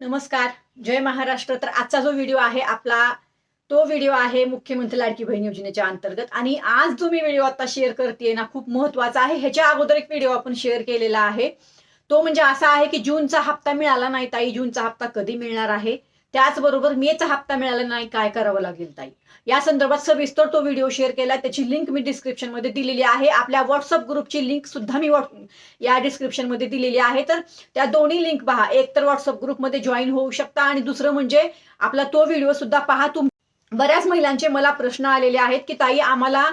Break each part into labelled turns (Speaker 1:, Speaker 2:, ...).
Speaker 1: नमस्कार. जय महाराष्ट्र. तर आजचा जो व्हिडिओ आहे आपला तो व्हिडिओ आहे मुख्यमंत्री लाडकी बहीण योजनेच्या अंतर्गत. आणि आज जो मी व्हिडिओ आता शेअर करते ना खूप महत्त्वाचा आहे. ह्याच्या अगोदर एक व्हिडिओ आपण शेअर केलेला आहे. तो म्हणजे असा आहे की जूनचा हप्ता मिळाला नाही ताई. जूनचा हप्ता कधी मिळणार आहे? त्याचबरोबर मेचा हप्ता मिळाला नाही काय करावं लागेल ताई? या संदर्भात सविस्तर तो व्हिडिओ शेअर केला. त्याची लिंक मी डिस्क्रिप्शनमध्ये दिलेली आहे. आपल्या व्हॉट्सअप ग्रुपची लिंक सुद्धा मी या डिस्क्रिप्शनमध्ये दिलेली आहे. तर त्या दोन्ही लिंक पहा. एक तर व्हॉट्सअप ग्रुपमध्ये जॉईन होऊ शकता आणि दुसरं म्हणजे आपला तो व्हिडिओ सुद्धा पहा. तुम बऱ्याच महिलांचे मला प्रश्न आलेले आहेत की ताई आम्हाला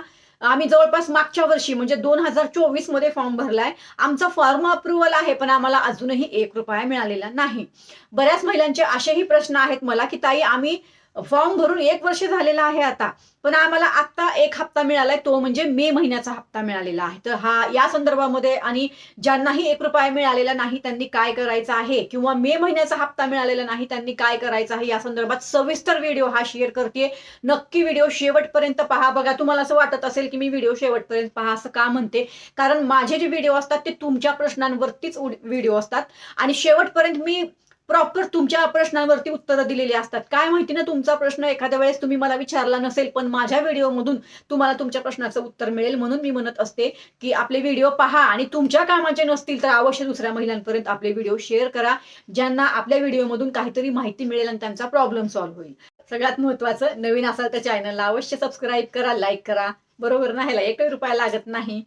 Speaker 1: आम्ही जवळपास मागच्या वर्षी म्हणजे दोन हजार चोवीसमध्ये फॉर्म भरलाय. आमचा फॉर्म अप्रुव्हल आहे पण आम्हाला अजूनही एक रुपया मिळालेला नाही. बऱ्याच महिलांचे असेही प्रश्न आहेत मला की ताई आम्ही फॉर्म भरून एक वर्ष झालेला आहे आता. पण आम्हाला आत्ता एक हप्ता मिळालाय तो म्हणजे मे महिन्याचा हप्ता मिळालेला आहे. तर हा या संदर्भामध्ये आणि ज्यांनाही एक रुपया मिळालेला नाही त्यांनी काय करायचं आहे? किंवा मे महिन्याचा हप्ता मिळालेला नाही त्यांनी काय करायचं आहे? या संदर्भात सविस्तर व्हिडिओ हा शेअर करते नक्की व्हिडिओ शेवटपर्यंत पहा. बघा तुम्हाला असं वाटत असेल की मी व्हिडिओ शेवटपर्यंत पहा असं का म्हणते? कारण माझे जे व्हिडिओ असतात ते तुमच्या प्रश्नांवरतीच व्हिडिओ असतात. आणि शेवटपर्यंत मी प्रॉपर तुमच्या प्रश्नांवरती उत्तरं दिलेली असतात. काय माहिती ना तुमचा प्रश्न एखाद्या वेळेस तुम्ही मला विचारला नसेल पण माझ्या व्हिडिओमधून तुम्हाला तुमच्या प्रश्नाचं उत्तर मिळेल म्हणून मी म्हणत असते की आपले व्हिडिओ पहा आणि तुमच्या कामाचे नसतील तर अवश्य दुसऱ्या महिलांपर्यंत आपले व्हिडिओ शेअर करा ज्यांना आपल्या व्हिडिओमधून काहीतरी माहिती मिळेल आणि त्यांचा प्रॉब्लेम सॉल्व्ह होईल. सगळ्यात महत्वाचं नवीन असाल तर चॅनलला अवश्य सबस्क्राईब करा लाईक करा. बरोबर ना ह्याला एकही रुपया लागत नाही.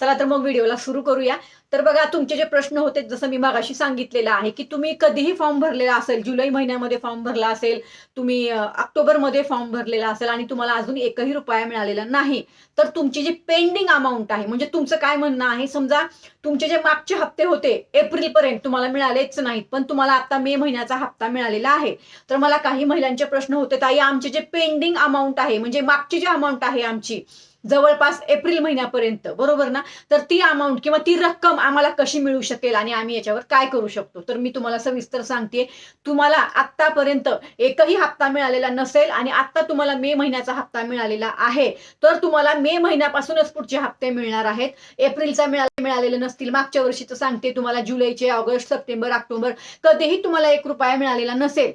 Speaker 1: चला तर मग व्हिडिओला सुरू करूया. तर बघा तुमचे जे प्रश्न होते जसं मी मागाशी सांगितलेलं आहे की तुम्ही कधीही फॉर्म भरलेला असेल जुलै महिन्यामध्ये फॉर्म भरला असेल तुम्ही ऑक्टोबरमध्ये फॉर्म भरलेला असेल आणि तुम्हाला अजून एकही रुपया मिळालेला नाही तर तुमची जी पेंडिंग अमाऊंट आहे म्हणजे तुमचं काय म्हणणं आहे समजा तुमचे जे मागचे हप्ते होते एप्रिलपर्यंत तुम्हाला मिळालेच नाहीत पण तुम्हाला आता मे महिन्याचा हप्ता मिळालेला आहे. तर मला काही महिलांचे प्रश्न होते ताई आमचे जे पेंडिंग अमाऊंट आहे म्हणजे मागची जी अमाऊंट आहे आमची जवळपास एप्रिल महिन्यापर्यंत बरोबर ना? तर ती अमाऊंट किंवा ती रक्कम आम्हाला कशी मिळू शकेल आणि आम्ही याच्यावर काय करू शकतो? तर मी तुम्हाला सविस्तर सांगते तुम्हाला आत्तापर्यंत एकही हप्ता मिळालेला नसेल आणि आता तुम्हाला मे महिन्याचा हप्ता मिळालेला आहे तर तुम्हाला मे महिन्यापासूनच पुढचे हप्ते मिळणार आहेत. एप्रिलचा मिळाले मिळालेले नसतील. मागच्या वर्षीचं सांगते तुम्हाला जुलैचे ऑगस्ट सप्टेंबर ऑक्टोबर कधीही तुम्हाला एक रुपया मिळालेला नसेल.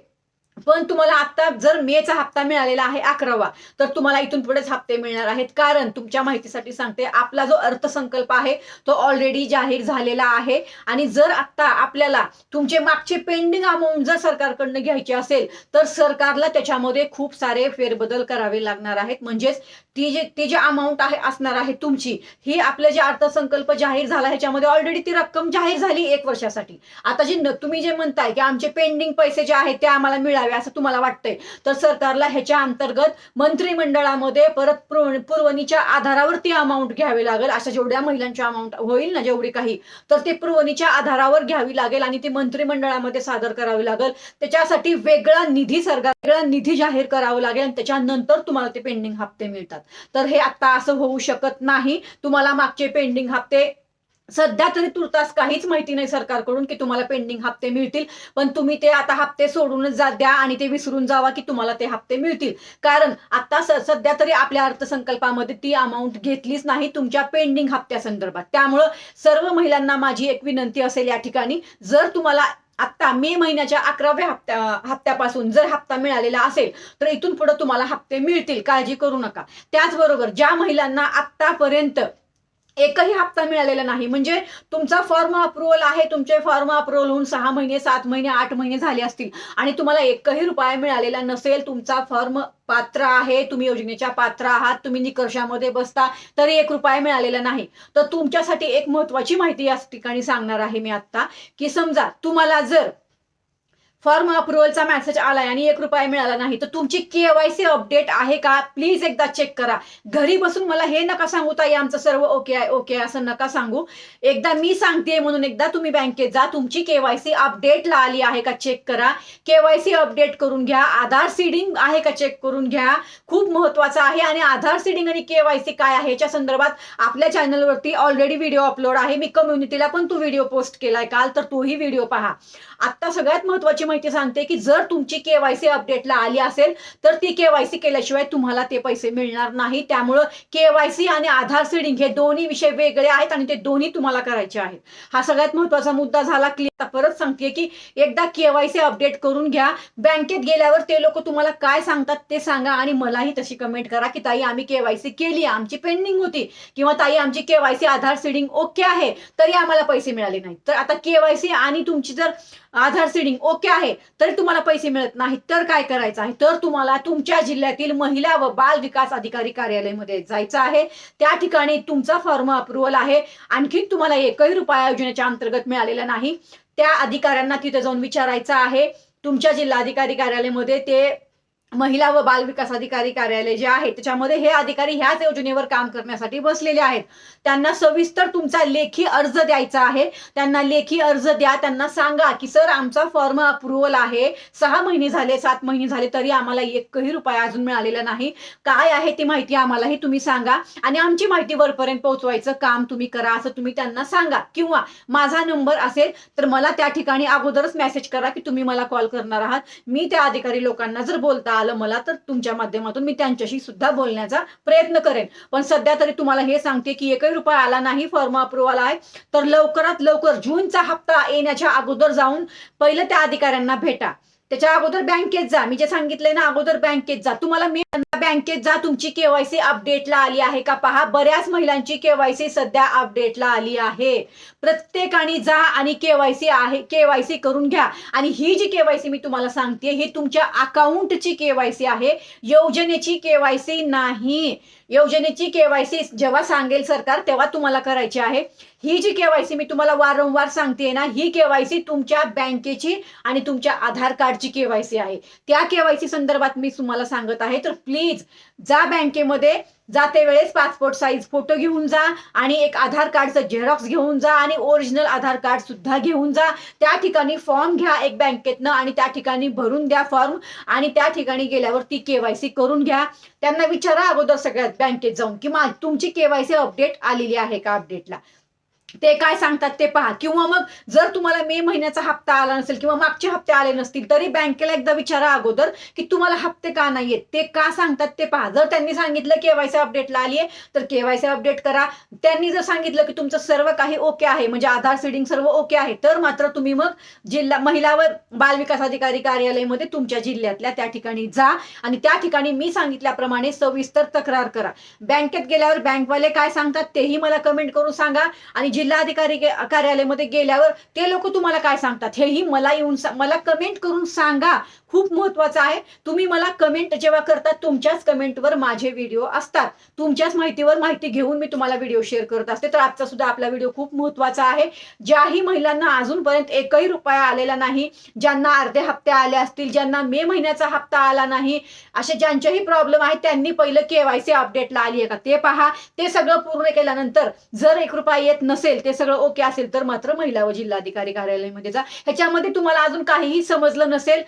Speaker 1: पण तुम्हाला आता जर मेचा हप्ता मिळालेला आहे अकरावा तर तुम्हाला इथून पुढेच हप्ते मिळणार आहेत. कारण तुमच्या माहितीसाठी सांगते आपला जो अर्थसंकल्प आहे तो ऑलरेडी जाहीर झालेला आहे. आणि जर आता आपल्याला तुमचे मागचे पेंडिंग अमाऊंट जर सरकारकडनं घ्यायचे असेल तर सरकारला त्याच्यामध्ये खूप सारे फेरबदल करावे लागणार आहेत. म्हणजेच ती जे ती जी अमाऊंट आहे असणार आहे तुमची ही आपलं जे अर्थसंकल्प जाहीर झाला ह्याच्यामध्ये ऑलरेडी ती रक्कम जाहीर झाली एक वर्षासाठी. आता जे न- तुम्ही जे म्हणताय की आमचे पेंडिंग पैसे जे आहेत ते आम्हाला करावे असं तुम्हाला वाटतंय. तर सरकारला ह्याच्या अंतर्गत मंत्रिमंडळामध्ये परत पुरवणीच्या आधारावर ती अमाऊंट घ्यावी लागेल. अशा जेवढ्या महिलांची अमाऊंट होईल ना जेवढी काही तर ती पुरवणीच्या आधारावर घ्यावी लागेल आणि ती मंत्रिमंडळामध्ये सादर करावी लागेल. त्याच्यासाठी वेगळा निधी सरकार वेगळा निधी जाहीर करावा लागेल आणि त्याच्यानंतर तुम्हाला ते पेंडिंग हप्ते मिळतात. तर हे आता असं होऊ शकत नाही. तुम्हाला मागचे पेंडिंग हप्ते सध्या तरी तुर्तास काहीच माहिती नाही सरकारकडून की तुम्हाला पेंडिंग हप्ते मिळतील. पण तुम्ही ते आता हप्ते सोडूनच जा द्या आणि ते विसरून जावा की तुम्हाला ते हप्ते मिळतील. कारण आता सध्या तरी आपल्या अर्थसंकल्पामध्ये ती अमाऊंट घेतलीच नाही तुमच्या पेंडिंग हप्त्यासंदर्भात त्यामुळं सर्व महिलांना माझी एक विनंती असेल या ठिकाणी जर तुम्हाला आता मे महिन्याच्या अकराव्या हप्त्या हप्त्यापासून जर हप्ता मिळालेला असेल तर इथून पुढे तुम्हाला हप्ते मिळतील. काळजी करू नका. त्याचबरोबर ज्या महिलांना आतापर्यंत एकही हप्ता मिळालेला नाही. म्हणजे तुमचा फॉर्म अप्रुव्हल आहे तुमचे फॉर्म अप्रुव्हल होऊन सहा महिने सात महिने आठ महिने झाले असतील आणि तुम्हाला एकही रुपया मिळालेला नसेल तुमचा फॉर्म पात्र आहे तुम्ही योजनेच्या पात्र आहात तुम्ही निकषामध्ये बसता तरी एक रुपया मिळालेला नाही. तर तुमच्यासाठी एक महत्वाची माहिती या ठिकाणी सांगणार आहे मी आता की समजा तुम्हाला जर फॉर्म अप्रुव्हलचा मेसेज आलाय आणि एक रुपया मिळाला नाही तर तुमची केवायसी अपडेट आहे का? प्लीज एकदा चेक करा. घरी बसून मला हे नका सांगू ताई आमचं सर्व ओके आहे ओके असं नका सांगू. एकदा मी सांगते म्हणून एकदा तुम्ही बँकेत जा तुमची केवायसी अपडेटला आली आहे का चेक करा. केवायसी अपडेट करून घ्या आधार सीडिंग आहे का चेक करून घ्या. खूप महत्वाचं आहे आणि आधार सीडिंग आणि केवायसी काय आहे याच्या संदर्भात आपल्या चॅनलवरती ऑलरेडी व्हिडिओ अपलोड आहे. मी कम्युनिटीला पण तो व्हिडिओ पोस्ट केलाय काल तर तोही व्हिडिओ पहा. आता सगळ्यात महत्वाची माहिती सांगते की जर तुमची केवायसी अपडेटला आली असेल तर ती केवायसी केल्याशिवाय तुम्हाला ते पैसे मिळणार नाही. त्यामुळं केवायसी आणि आधार सीडिंग हे दोन्ही विषय वेगळे आहेत आणि ते दोन्ही तुम्हाला करायचे आहेत. हा सगळ्यात महत्त्वाचा मुद्दा झाला. क्लिअर परत सांगते की एकदा केवायसी अपडेट करून घ्या. बँकेत गेल्यावर ते लोक तुम्हाला काय सांगतात ते सांगा आणि मलाही तशी कमेंट करा की ताई आम्ही केवायसी केली आमची पेंडिंग होती. किंवा ताई आमची केवायसी आधार सीडिंग ओके आहे. तरी आम्हाला पैसे मिळाले नाही तर आता केवायसी आणि तुमची जर आधार सीडिंग ओके आहे तरी तुम्हाला पैसे मिळत नाही तर काय करायचं आहे? तर तुम्हाला तुमच्या जिल्ह्यातील महिला व बाल विकास अधिकारी कार्यालयामध्ये जायचं आहे. त्या ठिकाणी तुमचा फॉर्म अप्रुव्हल आहे. आणखी तुम्हाला एकही रुपया योजनेच्या अंतर्गत मिळालेला नाही. त्या अधिकाऱ्यांना तिथे जाऊन विचारायचं आहे. तुमच्या जिल्हाधिकारी कार्यालयामध्ये ते महिला व बाल विकास अधिकारी कार्यालय जे आहे त्याच्यामध्ये हे अधिकारी ह्याच योजनेवर काम करण्यासाठी बसलेले आहेत. त्यांना सविस्तर तुमचा लेखी अर्ज द्यायचा आहे. त्यांना लेखी अर्ज द्या त्यांना सांगा की सर आमचा फॉर्म अप्रुव्हल आहे. सहा महिने झाले सात महिने झाले तरी आम्हाला एकही रुपया अजून मिळालेला नाही. काय आहे ती माहिती आम्हालाही तुम्ही सांगा आणि आमची माहिती वरपर्यंत पोहोचवायचं काम तुम्ही करा असं तुम्ही त्यांना सांगा. किंवा माझा नंबर असेल तर मला त्या ठिकाणी अगोदरच मेसेज करा की तुम्ही मला कॉल करणार आहात. मी त्या अधिकारी लोकांना जर बोलता आलं मला तर तुमच्या माध्यमातून मी त्यांच्याशी सुद्धा बोलण्याचा प्रयत्न करेन. पण सध्या तरी तुम्हाला हे सांगते की एकही रुपया आला नाही फॉर्म अप्रुव्हल आहे तर लवकरात लवकर जूनचा हप्ता येण्याच्या अगोदर जाऊन पहिलं त्या अधिकाऱ्यांना भेटा. त्याच्या अगोदर बँकेत जा. मी जे सांगितलंय ना अगोदर बँकेत जा. तुम्हाला मी बँकेत जा तुमची केवायसी अपडेटला आली आहे का पहा. बऱ्याच महिलांची केवायसी सध्या अपडेटला आली आहे. प्रत्येकाने जा आणि केवायसी आहे केवायसी करून घ्या. आणि ही जी केवायसी मी तुम्हाला सांगते ही तुमच्या अकाउंटची केवायसी आहे. योजनेची केवायसी नाही. योजनेची केवायसी जेव्हा सांगेल सरकार तेव्हा तुम्हाला करायची आहे. ही जी केवायसी मी तुम्हाला वारंवार सांगते ना ही केवायसी तुमच्या बँकेची आणि तुमच्या आधार कार्डची केवायसी आहे. त्या केवायसी संदर्भात मी तुम्हाला सांगत आहे. तर प्लीज जा बँकेमध्ये जाते वेळेस पासपोर्ट साईज फोटो घेऊन जा आणि एक आधार कार्डचं झेरॉक्स घेऊन जा आणि ओरिजिनल आधार कार्ड सुद्धा घेऊन जा. त्या ठिकाणी फॉर्म घ्या एक बँकेतनं आणि त्या ठिकाणी भरून द्या फॉर्म आणि त्या ठिकाणी गेल्यावर ती केवायसी करून घ्या. त्यांना विचारा अगोदर सगळ्यात बँकेत जाऊन की मा तुमची केवायसी अपडेट आलेली आहे का अपडेटला ते काय सांगतात ते पहा. किंवा मग जर तुम्हाला मे महिन्याचा हप्ता आला नसेल किंवा मागचे हप्ते आले नसतील तरी बँकेला एकदा विचारा अगोदर की तुम्हाला हप्ते का नाही ते का सांगतात ते पहा. जर त्यांनी सांगितलं केवायसी अपडेटला आली आहे तर केवायसी अपडेट करा. त्यांनी जर सांगितलं की तुमचं सर्व काही ओके आहे म्हणजे आधार सीडिंग सर्व ओके आहे तर मात्र तुम्ही मग जिल्हा महिला व बालविकास अधिकारी कार्यालयामध्ये तुमच्या जिल्ह्यातल्या त्या ठिकाणी जा आणि त्या ठिकाणी मी सांगितल्याप्रमाणे सविस्तर तक्रार करा. बँकेत गेल्यावर बँकवाले काय सांगतात तेही मला कमेंट करून सांगा आणि जिल्हाधिकारी कार्यालयामध्ये गेल्यावर ते लोक तुम्हाला काय सांगतात? हेही मला येऊन मला कमेंट करून सांगा. खूप महत्वाचं आहे. तुम्ही मला कमेंट जेव्हा करतात तुमच्याच कमेंटवर माझे व्हिडिओ असतात. तुमच्याच माहितीवर माहिती घेऊन मी तुम्हाला व्हिडिओ शेअर करत असते. तर आजचा सुद्धा आपला व्हिडिओ खूप महत्त्वाचा आहे. ज्याही महिलांना अजूनपर्यंत एकही रुपया आलेला नाही ज्यांना अर्धे हप्ते आले असतील ज्यांना मे महिन्याचा हप्ता आला नाही असे ज्यांचेही प्रॉब्लेम आहेत त्यांनी पहिलं केवायसी अपडेटला आली आहे का? ते पहा. ते सगळं पूर्ण केल्यानंतर जर एक रुपया येत नसेल ते सगळं ओके असेल तर मात्र महिला व जिल्हाधिकारी कार्यालयामध्ये जा. ह्याच्यामध्ये तुम्हाला अजून काहीही समजलं नसेल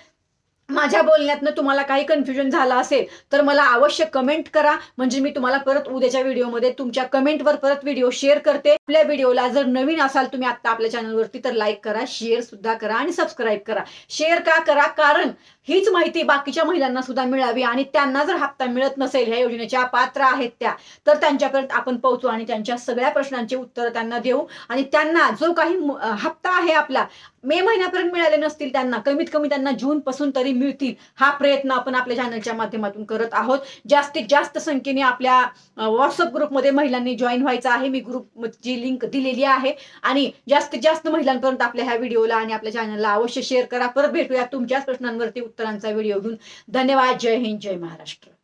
Speaker 1: माझ्या बोलण्यातनं तुम्हाला काही कन्फ्युजन झालं असेल तर मला अवश्य कमेंट करा. म्हणजे मी तुम्हाला परत उद्याच्या व्हिडिओमध्ये तुमच्या कमेंटवर परत व्हिडिओ शेअर करते. आपल्या व्हिडिओला जर नवीन असाल तुम्ही आता आपल्या चॅनलवरती तर लाईक करा शेअर सुद्धा करा आणि सबस्क्राईब करा. शेअर का करा? कारण हीच माहिती बाकीच्या महिलांना सुद्धा मिळावी आणि त्यांना जर हप्ता मिळत नसेल ह्या योजनेच्या पात्र आहेत त्या तर त्यांच्यापर्यंत आपण पोहोचू आणि त्यांच्या सगळ्या प्रश्नांची उत्तरं त्यांना देऊ. आणि त्यांना जो काही हप्ता आहे आपला मे महिन्यापर्यंत मिळाले नसतील त्यांना. कमीत कमी त्यांना जून पासून तरी मिळतील. हा प्रयत्न आपण आपल्या चॅनलच्या माध्यमातून करत आहोत. जास्तीत जास्त संख्येने आपल्या व्हॉट्सअप ग्रुपमध्ये महिलांनी जॉईन व्हायचं आहे. मी ग्रुपची लिंक दिलेली आहे. आणि जास्तीत जास्त महिलांपर्यंत आपल्या ह्या व्हिडिओला आणि आपल्या चॅनलला अवश्य शेअर करा. परत भेटूया तुमच्याच प्रश्नांवरती उत्तरांचा व्हिडिओ घेऊन. धन्यवाद. जय हिंद. जय महाराष्ट्र.